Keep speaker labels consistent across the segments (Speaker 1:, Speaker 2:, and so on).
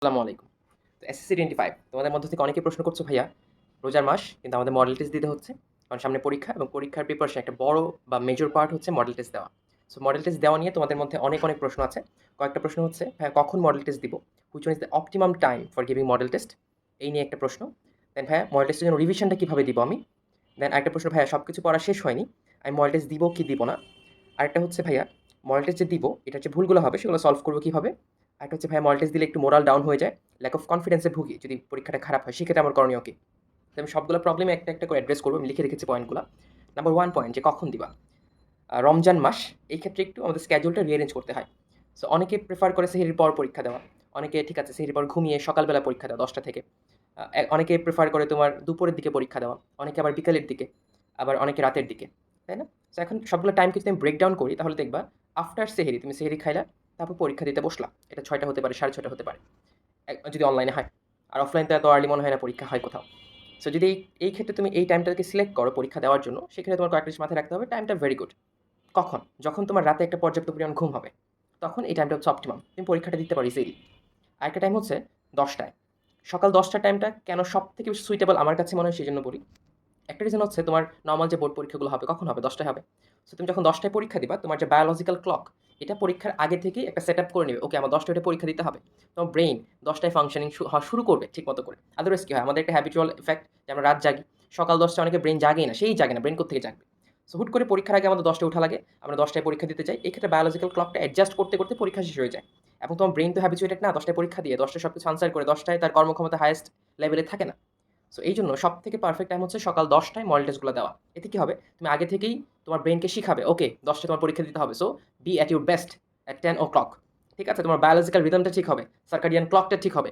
Speaker 1: আসসালামু আলাইকুম। তো এসএসসি টোয়েন্টি ফাইভ তোমাদের মধ্যে থেকে অনেকে প্রশ্ন করছ, ভাইয়া, রোজার মাস, কিন্তু আমাদের মডেল টেস্ট দিতে হচ্ছে। কারণ সামনে পরীক্ষা এবং পরীক্ষার প্রিপারেশন একটা বড় বা মেজর পার্ট হচ্ছে মডেল টেস্ট দেওয়া। সো মডেল টেস্ট দেওয়া নিয়ে তোমাদের মধ্যে অনেক অনেক প্রশ্ন আছে। কয়েকটা প্রশ্ন হচ্ছে, ভাইয়া, কখন মডেল টেস্ট দিব? Which one is the optimum time for giving model test এই নিয়ে একটা প্রশ্ন। দেন ভাইয়া মডেল টেস্টের জন্য রিভিশনটা কীভাবে দিব আমি? দেন আরেকটা প্রশ্ন, ভাইয়া সব কিছু পড়া শেষ হয়নি। আমি মডেল টেস্ট দিব কি দিব না? আরেকটা হচ্ছে, ভাইয়া মডেল টেস্ট যে দিব, এটা হচ্ছে ভুলগুলো হবে, সেগুলো সলভ করব কীভাবে? আরেকটা হচ্ছে ভাই মডেল টেস্ট দিলে একটু মোরাল ডাউন হয়ে যায় ল্যাক অফ কনফিডেন্সে ভুগি, যদি পরীক্ষাটা খারাপ হয়, সেক্ষেত্রে আমার করণীয় কি? আমি সবগুলো প্রবলেমে একটা একটা করে অ্যাড্রেস করব, আমি লিখে রেখেছি পয়েন্টগুলো নাম্বার ওয়ান পয়েন্ট যে কখন দিবা? রমজান মাস, এই ক্ষেত্রে একটু আমাদের স্ক্যাজুলটা রিঅ্যারেঞ্জ করতে হয়। সো অনেকে প্রেফার করে সেহেরির পর পরীক্ষা দেওয়া, অনেকে ঠিক আছে, সেহেরির পর ঘুমিয়ে সকালবেলা পরীক্ষা দেওয়া, দশটা থেকে। অনেকে প্রেফার করে তোমার দুপুরের দিকে পরীক্ষা দেওয়া, অনেকে আবার বিকালের দিকে, আবার অনেকে রাতের দিকে, তাই না? সো এখন সবগুলো টাইমকে যদি আমি ব্রেকডাউন করি, তাহলে দেখবা আফটার সেহেরি, তুমি সেহেরি খাইলা তারপর পরীক্ষা দিতে বসলা এটা ছয়টা হতে পারে, সাড়ে ছয়টা হতে পারে। যদি অনলাইনে হয়। আর অফলাইনতে এত আর্লি মনে হয় না পরীক্ষা হয় কোথাও। সো যদি এই ক্ষেত্রে তুমি এই টাইমটাকে সিলেক্ট করো পরীক্ষা দেওয়ার জন্য সেক্ষেত্রে তোমার কয়েকটা মাথায় রাখতে হবে টাইমটা ভেরি গুড কখন? যখন তোমার রাতে একটা পর্যাপ্ত পরিমাণ ঘুম হবে, তখন এই টাইমটা হচ্ছে অপটিমাম তুমি পরীক্ষাটা দিতে পারো ইজিলি আরেকটা টাইম হচ্ছে দশটায়। সকাল দশটার টাইমটা কেন সব থেকে বেশি সুইটেবল আমার কাছে মনে হয় সেই জন্য বলি। একটা রিজন হচ্ছে তোমার নর্মাল যে বোর্ড পরীক্ষাগুলো হবে, কখন হবে? দশটায় হবে। সো তুমি যখন দশটায় পরীক্ষা দিবা, তোমার যে বায়োলজিক্যাল ক্লক এটা পরীক্ষার আগে থেকেই একটা সেট আপ করে নেবে। ওকে আমার দশটায় পরীক্ষা দিতে হবে। তোমার ব্রেইন দশটায় ফাংশনিং শুরু করবে ঠিক মতো করে। আদারওয়াইজ কী হয়? আমাদের একটা হ্যাবিচুয়াল এফেক্ট যে আমরা রাত জাগি। সকাল দশটায় অনেকে ব্রেন জাগেই না, সেই জাগে না ব্রেন কোথেকে জাগবে? সো হুট করে পরীক্ষার আগে আমাদের দশটায় উঠা লাগে। আমরা দশটায় পরীক্ষা দিতে যাই। এক্ষেত্রে বায়োলজিক্যাল ক্লকটা অ্যাডজাস্ট করতে করতে পরীক্ষা শেষ হয়ে যায়। এবং তোমার ব্রেন তো হ্যাবিচুয়েটেড না, দশটায় পরীক্ষা দিয়ে, দশটায় সব কিছু আনসার করে, দশটায় তার কর্মক্ষমতা হায়েস্ট লেভেলে থাকে না। সো এই জন্য সব থেকে পারফেক্ট টাইম হচ্ছে সকাল দশটায় মডেল টেস্টগুলো দেওয়া। এতে কী হবে? তুমি আগে থেকেই তোমার ব্রেনকে শিখাবে ওকে দশটায় তোমার পরীক্ষা দিতে হবে। So be at your best at ten o'clock ঠিক আছে? তোমার বায়োলজিক্যাল রিদমটা ঠিক হবে সার্কাডিয়ান ক্লকটা ঠিক হবে।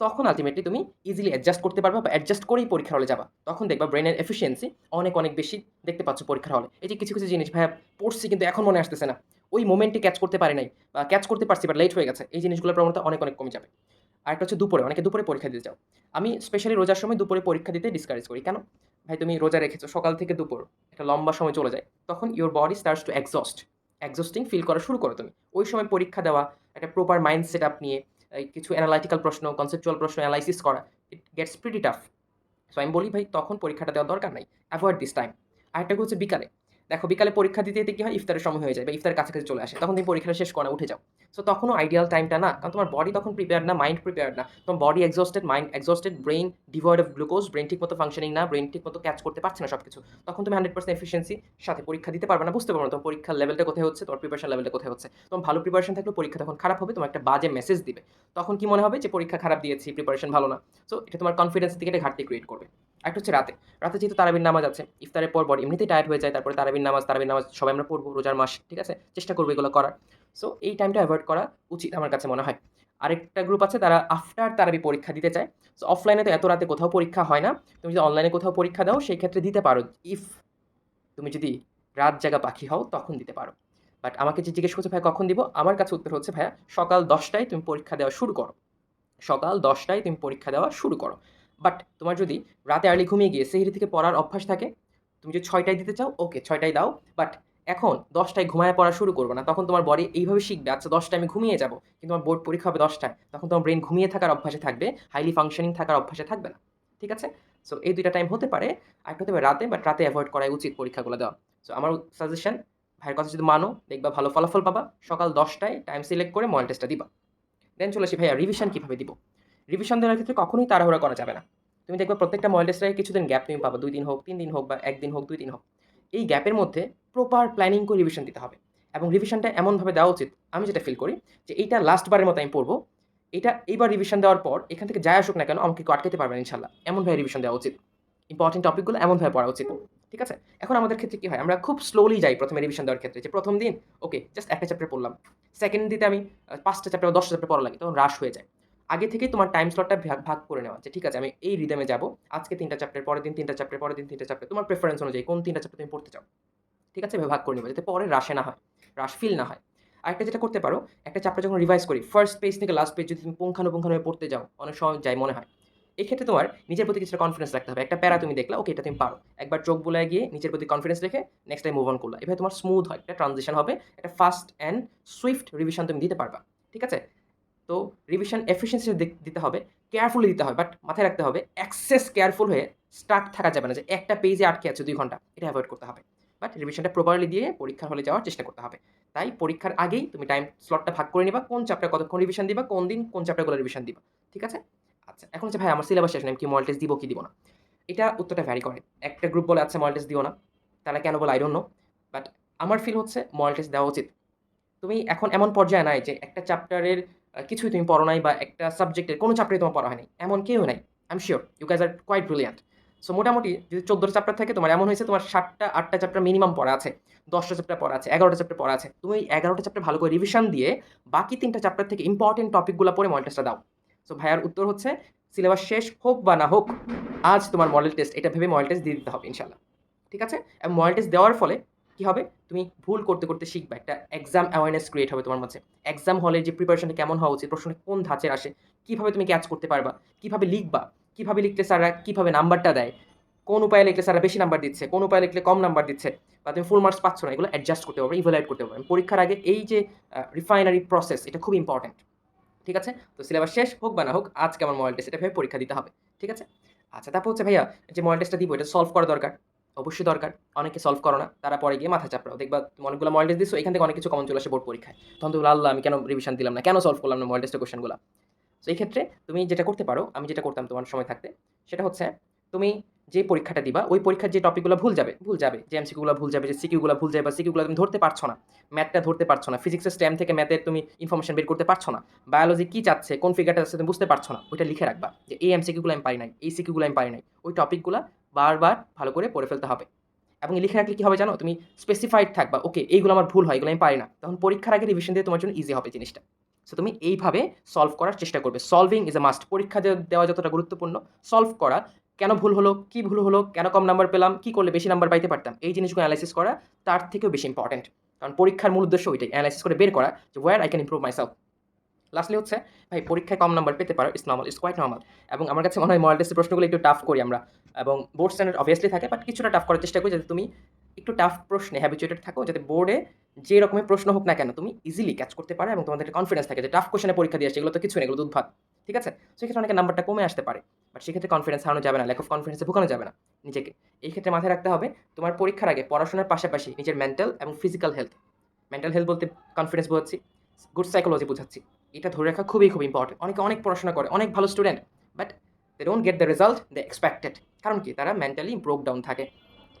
Speaker 1: তখন আলটিমেটলি তুমি ইজিলি অ্যাডজাস্ট করতে পারবা বা অ্যাডজাস্ট করেই পরীক্ষার হলে যাবা। তখন দেখবা ব্রেনের এফিসিয়েন্সি অনেক অনেক বেশি দেখতে পাচ্ছ পরীক্ষার হলে। এই যে কিছু কিছু জিনিস, ভাইয়া, পড়ছি কিন্তু এখন মনে আসতেছে না। ওই মোমেন্টে ক্যাচ করতে পারে নাই বা ক্যাচ করতে পারছি বা লেট হয়ে গেছে। এই জিনিসগুলোর প্রবণতা অনেক অনেক কমে যাবে। আর একটা হচ্ছে দুপুরে অনেকে দুপুরে পরীক্ষা দিতে যাও। আমি স্পেশালি রোজার সময় দুপুরে পরীক্ষা দিতে ডিসকারেজ করি। কেন? ভাই, তুমি রোজা রেখেছো, সকাল থেকে দুপুর, একটা লম্বা সময় চলে যায়। তখন your body starts to exhaust exhausting feel করা শুরু করো তুমি। ওই সময় পরীক্ষা দেওয়া, একটা প্রপার মাইন্ড সেট আপ নিয়ে কিছু অ্যানালাইটিক্যাল প্রশ্ন কনসেপচুয়াল প্রশ্ন অ্যানালাইসিস করা it gets pretty tough so আমি বলি, ভাই, তখন পরীক্ষাটা দেওয়ার দরকার নাই। অ্যাভয়েড দিস টাইম আরেকটা হচ্ছে বিকালে। দেখো, বিকালে পরীক্ষা দিতে দিতে কী হয়? ইফতারের সময় হয়ে যায় বা ইফতারের কাছাকাছি চলে আসে। তখন তুমি পরীক্ষাটা শেষ করা, উঠে যাও। সো তখনও আইডিয়াল টাইমটা না, কারণ তোমার বডি তখন প্রিপেয়ার না মাইন্ড প্রিপেয়ার না। তোমার body exhausted mind exhausted brain devoid of glucose brain ঠিক মতো ফাংশনিং না ব্রেন ঠিক মতো ক্যাচ করতে পারছে না সব কিছু তখন তুমি হান্ড্রেড পার্সেন্ট এফিসিয়েন্সি সাথে পরীক্ষা দিতে পারবে না, বুঝতে পারবে না তোমার পরীক্ষার লেভেলটা কোথায় হচ্ছে, তোমার প্রিপারেশন লেভেলটা কোথায় হচ্ছে। তোমার ভালো প্রিপারেশন থাকলে পরীক্ষা তখন খারাপ হবে, তোমার একটা বাজে মেসেজ দিবে। তখন কি মনে হবে? যে পরীক্ষা খারাপ দিয়েছি প্রিপারেশন ভালো না। সো এটা তোমার কনফিডেন্স থেকে একটা ঘাটতি ক্রিয়েট করবে। একটা হচ্ছে রাতে। রাতে যেহেতু তারাবির নামাজ আছে, ইফতারের পর বডি এমনিতেই টায়ার্ড হয়ে যায়, তারপরে তারাবির নামাজ তারাবির নামাজ সবাই আমরা পড়ব রোজার মাস, ঠিক আছে? চেষ্টা করব এগুলো করার। সো এই টাইমটা অ্যাভয়েড করা উচিত আমার কাছে মনে হয়। আরেকটা গ্রুপ আছে, তারা আফটার তারাবি পরীক্ষা দিতে চায়। সো অফলাইনে তো এত রাতে কোথাও পরীক্ষা হয় না। তুমি যদি অনলাইনে কোথাও পরীক্ষা দাও, সেই ক্ষেত্রে দিতে পারো। ইফ তুমি যদি রাত জাগা পাখি হও, তখন দিতে পারো। বাট আমাকে যে জিজ্ঞেস করছে ভাই কখন দিব? আমার কাছে উত্তর হচ্ছে, ভাইয়া, সকাল দশটায় তুমি পরীক্ষা দেওয়া শুরু করো। সকাল দশটায় তুমি পরীক্ষা দেওয়া শুরু করো। বাট তোমার যদি রাতে আর্লি ঘুমিয়ে গিয়ে সেহরি থেকে পড়ার অভ্যাস থাকে, তুমি যদি ছয়টায় দিতে চাও ওকে ছয়টায় দাও। বাট এখন দশটায় ঘুমায় পড়া শুরু করবে না। তখন তোমার বডি এইভাবে শিখবে আচ্ছা দশটায় আমি ঘুমিয়ে যাব, কিন্তু আমার বোর্ড পরীক্ষা হবে দশটায়। তখন তোমার ব্রেন ঘুমিয়ে থাকার অভ্যাসে থাকবে হাইলি ফাংশনিং থাকার অভ্যাসে থাকবে না। ঠিক আছে? সো এই দুইটা টাইম হতে পারে, আর হতে পারে রাতে বাট রাতে অ্যাভয়েড করাই উচিত পরীক্ষাগুলো দেওয়া। সো আমার সাজেশন ভাইয়ের কথা যদি মানো, দেখবা ভালো ফলাফল পাবা। সকাল দশটায় টাইম সিলেক্ট করে মডেল টেস্টটা দিবা। দেন চলে আসি ভাইয়া রিভিশন কীভাবে দিব? রিভিশন দেওয়ার ক্ষেত্রে কখনোই তাড়াহুড়া করা যাবে না। তুমি দেখবে প্রত্যেকটা মডেল টেস্টে কিছুদিন গ্যাপ তুমি পাবা। দুই দিন হোক, তিন দিন হোক বা একদিন হোক, দুই দিন হোক। এই গ্যাপের মধ্যে প্রপার প্ল্যানিং করে রিভিশন দিতে হবে। এবং রিভিশনটা এমনভাবে দেওয়া উচিত, আমি যেটা ফিল করি, যে এইটা লাস্ট বারের মতো আমি পড়ব। এটা এইবার রিভিশন দেওয়ার পর এখান থেকে যাই আসুক না কেন, আমাকে আটকাতে পারবেন ইনশাল্লাহ এমনভাবে রিভিশন দেওয়া উচিত। ইম্পর্টেন্ট টপিকগুলো এমনভাবে পড়া উচিত। ঠিক আছে? এখন আমাদের ক্ষেত্রে কী হয়? আমরা খুব স্লোলি যাই প্রথমে রিভিশন দেওয়ার ক্ষেত্রে, যে প্রথম দিন ওকে জাস্ট একটা চ্যাপ্টার পড়লাম। সেকেন্ড দিতে আমি পাঁচটা চ্যাপ্টার বা দশটা চ্যাপ্টার পড়া লাগে, তখন রাশ হয়ে যায়। আগে থেকে তোমার টাইম স্লটটা ভাগ ভাগ করে নেওয়া যে ঠিক আছে, আমি এই রিদমে যাব। আজকে তিনটা চ্যাপ্টার পরের দিন তিনটা চ্যাপ্টার পরের দিন তিনটা চ্যাপ্টার তোমার প্রেফারেন্স অনুযায়ী কোন তিনটা চ্যাপ্টার তুমি পড়তে চাও? ঠিক আছে, ভাগ করে নেবে, যাতে পরে রাশে না হয় রাশ ফিল না হয়। আরেকটা যেটা করতে পারো, একটা চ্যাপ্টার যখন রিভাইজ করি ফার্স্ট পেজ থেকে লাস্ট পেজ যদি তুমি পুঙ্খানুপুঙ্খানুভাবে পড়তে যাও, অনেক সময় যাই মনে হয় এই ক্ষেত্রে তোমার নিজের প্রতি কিছুটা কনফিডেন্স রাখতে হবে। একটা প্যারা তুমি দেখলা ওকে এটা তুমি পারো। একবার চোখ বুলায় গিয়ে নিজের প্রতি কনফিডেন্স রেখে নেক্সট টাইম মুভ অন করলা। এভাবে তোমার স্মুথ হয়, একটা ট্রানজিশন হবে, একটা ফাস্ট অ্যান্ড সুইফট রিভিশন তুমি দিতে পারবা। ঠিক আছে? তো রিভিশন এফিসিয়েন্সি দিতে হবে কেয়ারফুলি দিতে হবে বাট মাথায় রাখতে হবে অ্যাক্সেস কেয়ারফুল হয়ে স্টার্ট থাকা যাবে না, যে একটা পেজে আটকে আছে দুই ঘণ্টা, এটা অ্যাভয়েড করতে হবে। বাট রিভিশনটা প্রপারলি দিয়ে পরীক্ষার হলে যাওয়ার চেষ্টা করতে হবে। তাই পরীক্ষার আগেই তুমি টাইম স্লটটা ভাগ করে নিবা, কোন চ্যাপ্টার কতক্ষণ রিভিশন দিবা, কোন দিন কোন চ্যাপ্টারগুলো রিভিশন দিবা, ঠিক আছে? আচ্ছা এখন হচ্ছে ভাই, আমার সিলেবাস শেষ নেই কি মডেল টেস্ট দিব, কি দিব না? এটা উত্তরটা ভ্যারি করে। একটা গ্রুপ বলে আচ্ছা মডেল টেস্ট দিও না। তারা কেন বলে আই ডোন্ট নো বাট আমার ফিল হচ্ছে মডেল টেস্ট দেওয়া উচিত। তুমি এখন এমন পর্যায়ে নাই যে একটা চ্যাপ্টারের কিছুই তুমি পড়ো নাই বা একটা সাবজেক্টের কোনো চ্যাপ্টারে তোমার পড়া হয়নি। এমন কেউ নাই I am sure you guys are quite brilliant so মোটামুটি যদি চোদ্দোটা চ্যাপ্টার থাকে, তোমার এমন হয়েছে তোমার সাতটা, আটটা চ্যাপ্টার মিনিমাম পড়া আছে, দশটা চ্যাপ্টার পড়া আছে, এগারোটা চ্যাপ্টার পড়া আছে। তুমি এগারোটা চ্যাপ্টার ভালো করে রিভিশন দিয়ে বাকি তিনটা চ্যাপ্টার থেকে ইম্পর্টেন্ট টপিকগুলো পড়ে মডেল টেস্টটা দাও। সো ভাইয়ার উত্তর হচ্ছে সিলেবাস শেষ হোক বা না হোক, আজ তোমার মডেল টেস্ট এটা ভেবে মডেল টেস্ট দিয়ে দিতে হবে ইনশাল্লাহ ঠিক আছে? এবং মডেল টেস্ট দেওয়ার ফলে কী হবে? তুমি ভুল করতে করতে শিখবে। একটা এক্সাম অ্যাওয়ারনেস ক্রিয়েট হবে তোমার মাঝে এক্সাম হলে যে প্রিপারেশনটা কেমন হওয়া উচিত প্রশ্ন কোন ধাঁচের আসে? কীভাবে তুমি ক্যাচ করতে পারবা? কীভাবে লিখবা? কীভাবে লিখলে স্যাররা কীভাবে নাম্বারটা দেয়? কোন উপায়ে লিখলে স্যাররা বেশি নাম্বার দিচ্ছে? কোন উপায়ে লিখলে কম নাম্বার দিচ্ছে? বা তুমি ফুল মার্কস পাচ্ছ না, এগুলো অ্যাডজাস্ট করতে পারবে ইভ্যালুয়েট করতে পারবে। পরীক্ষার আগে এই যে রিফাইনারি প্রসেস এটা খুব ইম্পর্টেন্ট ঠিক আছে? তো সিলেবাস শেষ হোক বা না হোক, আজকে আমার মডেল টেস্ট এটা ভেবে পরীক্ষা দিতে হবে। ঠিক আছে? আচ্ছা তারপর হচ্ছে ভাইয়া, যে মডেল টেস্টটা দিব, এটা সলভ করা দরকার। অবশ্যই দরকার। অনেকে সলভ করো না, তারা পরে গিয়ে মাথা চাপড়াও। দেখবা তুমি অনেকগুলো মডেল টেস্ট দিচ্ছ এখান থেকে অনেক কিছু কমন চলে আসে বোর্ড পরীক্ষায়। তখন তুমি আল্লাহ, আমি কেন রিভিশন দিলাম না? কেন সলভ করলাম না মডেল টেস্টের কোশ্চেনগুলো তো এই ক্ষেত্রে তুমি যেটা করতে পারো, আমি যেটা করতাম তোমার সময় থাকতে, সেটা হচ্ছে তুমি যে পরীক্ষাটা দিবা, ওই পরীক্ষার যে টপিকগুলো ভুল যাবে ভুল যাবে, যে এমসিকিউগুলো ভুল যাবে, যে সিকিউগুলো ভুল যাবে বা সিকিউগুলো তুমি ধরতে পারছ না ম্যাথটা ধরতে পারছ না ফিজিক্সের স্ট্যাম থেকে ম্যাথের তুমি ইনফরমেশন বের করতে পারছ না বায়োলজি কী চাচ্ছে, কোন ফিগারটা চাচ্ছে তুমি বুঝতে পারছ না, ওইটা লিখে রাখবা, যে এই এমসিকিউগুলো আমি পারি নাই, এই সিকিউগুলো আমি পারি নাই, ওই টপিকগুলো বারবার ভালো করে পড়ে ফেলতে হবে। এবং লিখে রাখলে কী হবে জানো? তুমি স্পেসিফাইড থাকবা ওকে এইগুলো আমার ভুল হয়, এগুলো আমি পারি না। তখন পরীক্ষার আগে রিভিশন দিয়ে তোমার জন্য ইজি হবে জিনিসটা। সো তুমি এইভাবে সলভ করার চেষ্টা করবে। সলভিং ইজ এ মাস্ট পরীক্ষা দেওয়া যতটা গুরুত্বপূর্ণ সলভ করা, কেন ভুল হলো, কী ভুল হলো, কেন কম নাম্বার পেলাম, কী করলে বেশি নাম্বার পাইতে পারতাম, এই জিনিসগুলো অ্যানালাইসিস করা তার থেকেও বেশি ইম্পর্টেন্ট কারণ পরীক্ষার মূল উদ্দেশ্য ওইটাই অ্যানালাইসিস করে বের করা যে where I can improve myself lastly হচ্ছে, ভাই, পরীক্ষায় কম নাম্বার পেতে পারো it's normal it's quite normal এবং আমার কাছে মনে হয় মডেল টেস্টের প্রশ্নগুলো একটু টাফ করি আমরা। এবং বোর্ড স্ট্যান্ডার্ড অবভিয়াসলি থাকে বাট কিছুটা টাফ করার চেষ্টা করি যাতে তুমি একটু টাফ প্রশ্নে হ্যাবিচুয়েটেড থাকো, যাতে বোর্ডে যে রকমের প্রশ্ন হোক না কেন, তুমি ইজিলি ক্যাচ করতে পারো এবং তোমাদের কনফিডেন্স থাকে যে টাফ কোশ্চেনে পরীক্ষা দিয়ে আসছে এগুলো তো কিছু নেই, এগুলো উদ্ভাত ঠিক আছে? সেক্ষেত্রে অনেকের নাম্বারটা কমে আসতে পারে বাট সেক্ষেত্রে কনফিডেন্স হারানো যাবে না ল্যাক অফ কনফিডেন্সে ভুকানো যাবে না নিজেকে। এই ক্ষেত্রে মাথায় রাখতে হবে, তোমার পরীক্ষার আগে পড়াশোনার পাশাপাশি নিজের মেন্টাল এবং ফিজিক্যাল হেলথ মেন্টাল হেলথ বলতে কনফিডেন্স বোঝাচ্ছি গুড সাইকোলজি বোঝাচ্ছি। এটা ধরে রাখা খুবই খুব ইম্পর্টেন্ট অনেকে অনেক পড়াশোনা করে, অনেক ভালো student but they don't get the result they expected কারণ কি? তারা মেন্টালি ব্রোক ডাউন থাকে,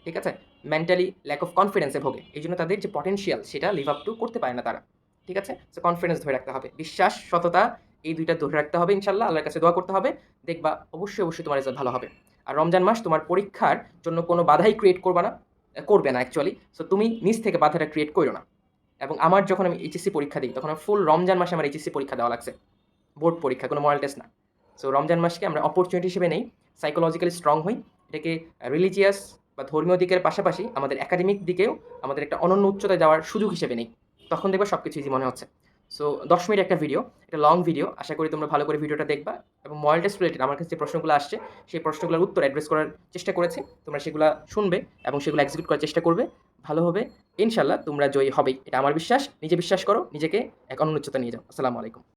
Speaker 1: ঠিক আছে? মেন্টালি ল্যাক অফ কনফিডেন্সে ভোগে। এই জন্য তাদের যে পটেন্সিয়াল সেটা লিভ আপ টু করতে পারে না তারা, ঠিক আছে? সো কনফিডেন্স ধরে রাখতে হবে। বিশ্বাস, সততা, এই দুইটা ধরে রাখতে হবে ইনশাল্লাহ আল্লাহর কাছে দোয়া করতে হবে। দেখবা, অবশ্যই অবশ্যই তোমার রেজাল্ট ভালো হবে। আর রমজান মাস তোমার পরীক্ষার জন্য কোনো বাধাই ক্রিয়েট করবে না করবে না অ্যাকচুয়ালি সো তুমি নিজ থেকে বাধাটা ক্রিয়েট করো না। এবং আমার যখন আমি এইচএসসি পরীক্ষা দিই, তখন ফুল রমজান মাসে আমার এইচএসসি পরীক্ষা দেওয়া লাগছে। বোর্ড পরীক্ষা, কোনো মডেল টেস্ট না। সো রমজান মাসকে আমরা অপরচুনিটি হিসেবে নেই সাইকোলজিক্যালি স্ট্রং হই। এটাকে রিলিজিয়াস বা ধর্মীয় দিকের পাশাপাশি আমাদের একাডেমিক দিকেও আমাদের একটা অনন্য উচ্চতায় যাওয়ার সুযোগ হিসেবে নেই। তখন দেখবা সব কিছু ইজি মনে হচ্ছে। সো দশ মিনিট একটা ভিডিও এটা লং ভিডিও আশা করি তোমরা ভালো করে ভিডিওটা দেখবা। এবং মডেল টেস্ট রিলেটেড আমার কাছে যে প্রশ্নগুলো আসছে, সেই প্রশ্নগুলোর উত্তর অ্যাড্রেস করার চেষ্টা করেছি। তোমরা সেগুলো শুনবে এবং সেগুলো এক্সিকিউট করার চেষ্টা করবে। ভালো হবে। ইনশাল্লাহ তোমরা জয়ী হবেই। এটা আমার বিশ্বাস। নিজে বিশ্বাস করো। নিজেকে এক অন্য নিয়ে যাও। আসসালামু আলাইকুম।